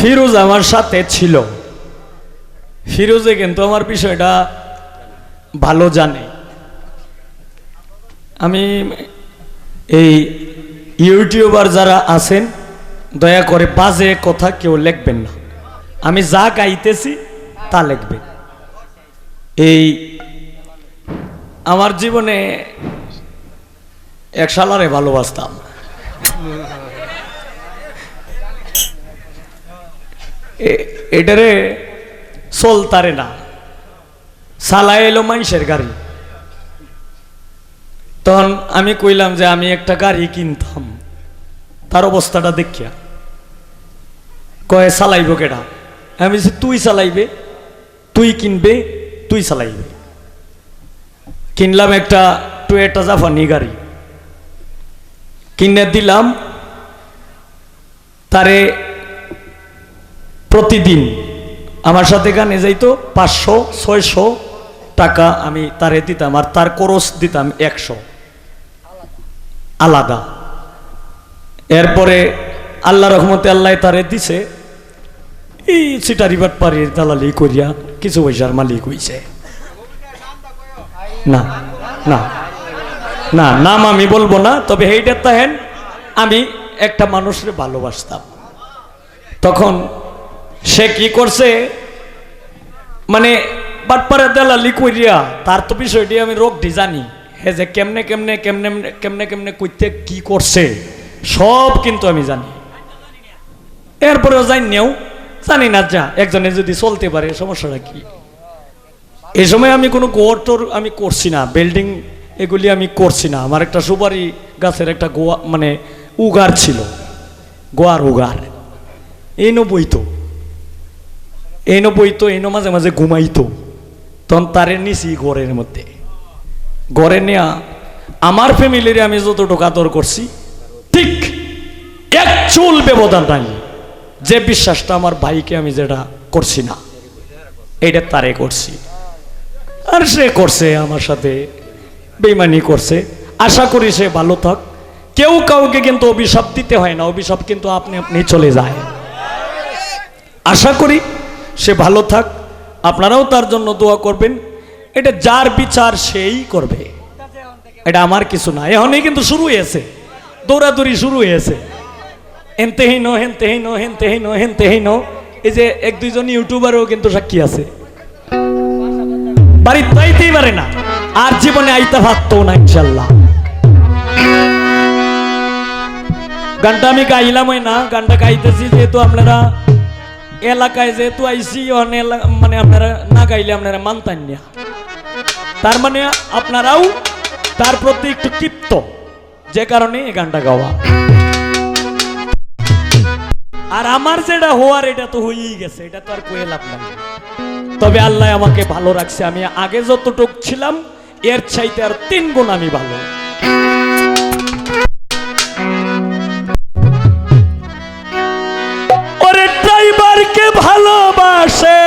ফিরোজ আমার সাথে ছিল। ফিরোজে কিন্তু আমার বিষয়টা ভালো জানে। আমি এই ইউটিউবার যারা আছেন, দয়া করে বাজে কথা কেউ লিখবেন না। আমি যা গাইতেছি, তা লিখবেন। এই আমার জীবনে এক সালারে ভালোবাসতাম। এটারে চলতারে না। সালায় এলো মানুষের গাড়ি। তখন আমি কইলাম যে আমি একটা গাড়ি কিনতাম। তার অবস্থাটা দেখিয়া। কয়ে, চালাইব কেডা? আমি বলছি, তুই চালাইবে, তুই কিনবে, তুই চালাইবে। কিনলাম একটা টুয়েটা জাফানি গাড়ি। কিনে দিলাম। তারে প্রতিদিন। আমার সাথে গানে যাইতো পাঁচশো, ছয়শো টাকা আমি তারে দিতাম আর তার খরচ দিতাম একশো। আলাদা। এরপরে আল্লাহ রহমতে আল্লাহ তারে দিছে, এই সিটারিবাট পাড়ির দালালি করিয়া কিছু পয়সার মালিক হইছে। না না না, নাম আমি বলব না, তবে এইটা তাহেন, আমি একটা মানুষের ভালোবাসতাম। তখন সে কি করছে? মানে বাটপারে দেলালি কইরিয়া, তার তো বিষয়টি আমি রোগটি জানি। হে যে কেমনে কেমনে কেমনে কেমনে কেমনে কইতে কি করছে, সব কিন্তু আমি জানি। এরপরেও যাই নেও, জানি না যা, একজনে যদি চলতে পারে, সমস্যাটা কি? এই সময় আমি কোনো গোয়াটোর আমি করছি না, বিল্ডিং এগুলি আমি করছি না। আমার একটা সুপারি গাছের একটা গোয়া মানে উগার ছিল, গোয়ার উগার। এই নো বইতো এই নো বইতো এই নো মাঝে মাঝে ঘুমাইতো। তখন তারে নিছি ঘরের মধ্যে। ঘরে নেয়া আমার ফ্যামিলির আমি যতটুকু আদর করছি, ঠিক এক চুল ব্যবধান নাই। যে বিশ্বাসটা আমার ভাইকে আমি যেটা করছি না, এইটা তারে করছি। আর সে করছে আমার সাথে, বেইমানি করছে। আশা করি সে ভালো থাক। কেউ কাউকে কিন্তু অভিশাপ দিতে হয় না, অভিশাপ কিন্তু আপনি আপনি চলে যায়। আশা করি সে ভালো থাক, আপনারাও তার জন্য দোয়া করবেন। এটা যার বিচার সেই করবে। এটা আমার কিছু না, এখনই কিন্তু শুরু হয়েছে। দৌড়াদৌড়ি শুরু হয়েছে। হেনতেহীন হেনতেহীন হেনতেহীন হেনতেহীন এই যে এক দুইজন ইউটিউবারও কিন্তু সাক্ষী আছে। বাড়ি পাইতেই পারে না, আর জীবনে আইতা ভাবতো না ইনশাল্লাহ। গানটা আমি গাইলামই না, গানটা গাইতেছি যেহেতু আপনারা এলাকায় যেহেতু আইসি মানে আপনারা না গাইলে আপনারা মানতেন না। তার মানে আপনারাও তার প্রতি একটু তৃপ্ত যে কারণে এই গানটা গাওয়া। আর আমার যেটা হওয়ার, এটা তো হয়েই গেছে, এটা তো আর কয়ে লাভ নাই। তবে আল্লাহ আমাকে ভালো রাখছে, আমি আগে যতটুক ছিলাম, এর চাইতে আর তিন গুণ আমি ভালো। ভালোবাসে।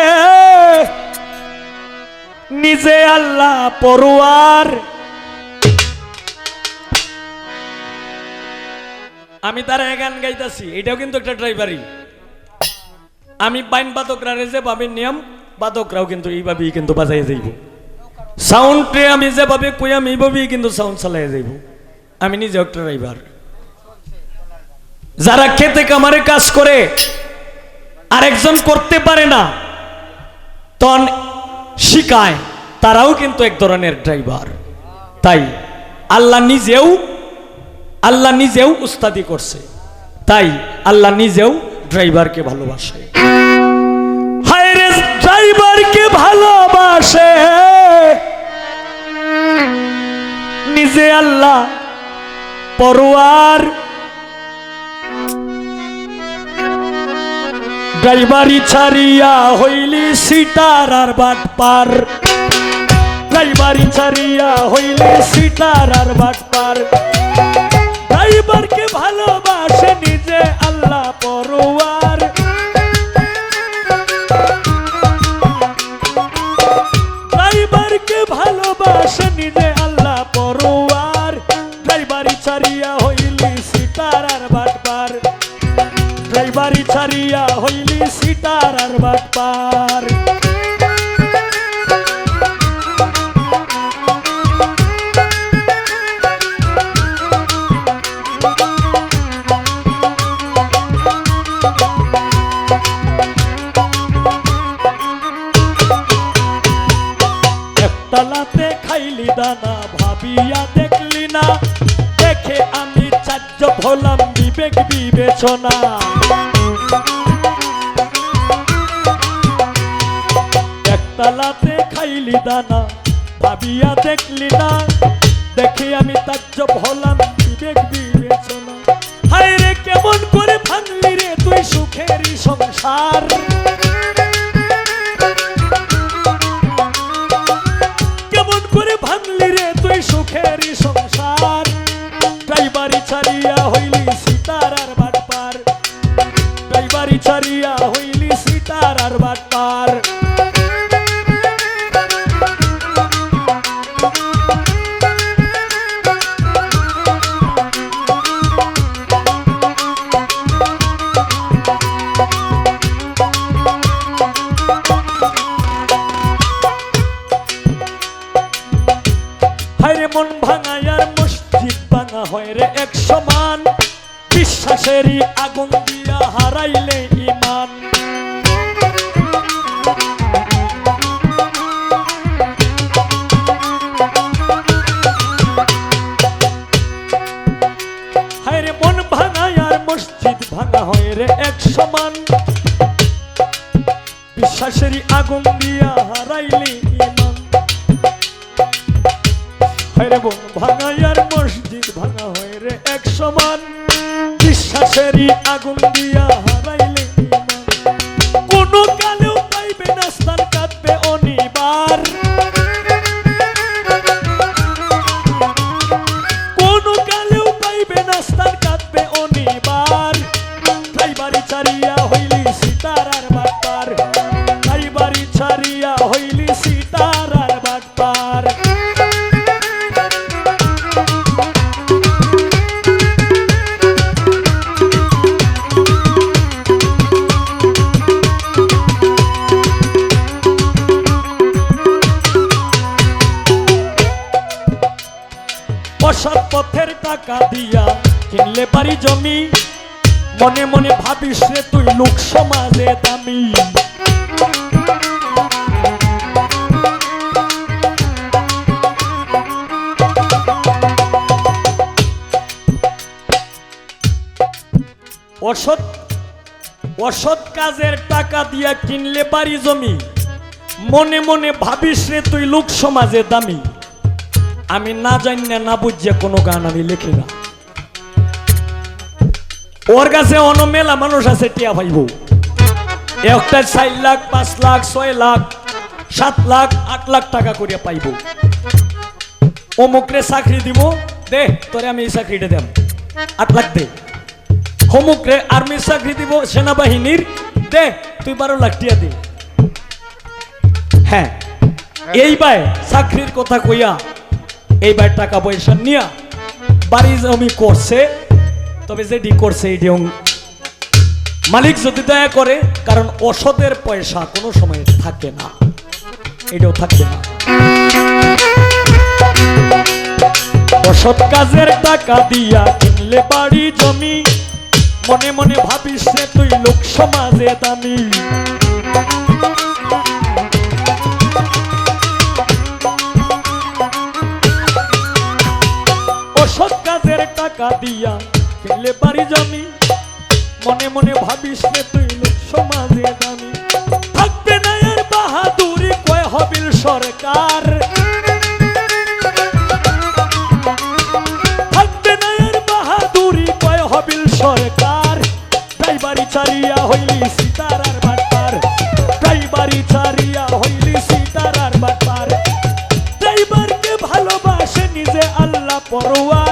নিজে আল্লাহ পড়ুয়ার আমি তার গান গাইতাছি, এটাও কিন্তু একটা ড্রাইভারই আমি বাইন বাদকরা যে ভাবে নিয়ম, বাদকরাও কিন্তু এইভাবেই কিন্তু বাজাই যাইব। সাউন্ডে আমি যেভাবে কইয়াম এইভাবেই কিন্তু সাউন্ড চালাই যাইব। আমি নিজে একটা ড্রাইভার। যারা খেতে কামারে কাজ করে আরেকজন করতে পারে না, তন শিখায় তারাও কিন্তু এক ধরনের ড্রাইভার। তাই আল্লাহ নিজেও আল্লাহ নিজেও উস্তাদি করছে। তাই আল্লাহ নিজেও ড্রাইভারকে ভালোবাসে। ড্রাইভারকে ভালোবাসে। নিজে আল্লাহ পরোয়ার ড্রাইভারি ছাড়িয়া হইলি সিটার আর বাট পার। ড্রাইভারি ছাড়িয়া হইলি সিটার আর বাট পার। আর বাটপার একতলাতে খাইলি দানা ভাবিয়া দেখলি না। দেখে আমি চার্য হলাম বিবেক বিবেচনা। খাইলি দানা ভাবিয়া দেখলি না দেখে আমি তাজ্জব হলাম বিবেক বিবেচনা। হায় রে কেমন করে ভাঙলি রে তুই সুখেরই সংসার? ভাঙায় আর মসজিদ ভাঙা হয় রে এক সমান। বিশ্বাসেরই আগুন দিয়া হারাইলে ইমান সমান। বিশ্বাসেরই আগুন দিয়া হারাইলে হায়রে বোন ভাঙাইয়ার মসজিদ ভাঙা হয় রে এক সমান। বিশ্বাসেরই আগুন দিয়া হারাইলে। কোনো কালেও পাইবে না স্থান কাঁদবে অনিবার। কোনো কালেও পাইবে না স্থান কাঁদবে অনিবার। ড্রাইভারি ছাড়িয়া হইলি সীতার আর বাটপার। ড্রাইভারি ছাড়িয়া হইলি সীতার আর টাকা দিয়া কিনলে পারি জমি। মনে মনে ভাবিস রে তুই লোক সমাজে দামি। অসৎ অসৎ কাজের টাকা দিয়া কিনলে পারি জমি। মনে মনে ভাবিস রে তুই লোক সমাজে দামি। আমি না জানি না বুঝিয়া কোনো গান আমি লিখি না। ওর কাছে অন মেলা মানুষ আছে, টিয়া ভাইব। একটা চার লাখ, পাঁচ লাখ, ছয় লাখ, সাত লাখ, আট লাখ টাকা করিয়া পাইব। অমুকরে চাকরি দিব দে, তোরে আমি এই চাকরিটা দেব আট লাখ দে। হমুকরে আর্মির চাকরি দিব, সেনাবাহিনীর, দে, তুই বারো লাখ টিয়া দে। হ্যাঁ এইবার চাকরির কথা কইয়া এইবার টাকা পয়সা নিয়া বাড়ি জমি করছে, তবে যেটি করছে এটি মালিক যদি দয়া করে, কারণ অসতের পয়সা কোনো সময় থাকে না। এটাও থাকবে না। অসৎ কাজের টাকা দিয়া কিনলে বাড়ি জমি, মনে মনে ভাবিস তুই লোক সমাজে দামি। টাকা দিয়া কিনলে বাড়ি জমি মনে মনে ভাবিস রে তুই লোক সমাজে দামি। থাকবে না এর বাহাদুরি, কয় হবিল সরকার। থাকবে না এর বাহাদুরি, কয় হবিল সরকার। ড্রাইভারি ছাড়িয়া হইলি সীতার আর বাটপার ড্রাইভারি ছাড়িয়া হইলি ভালোবাসে নিজে আল্লাহ পরোয়ার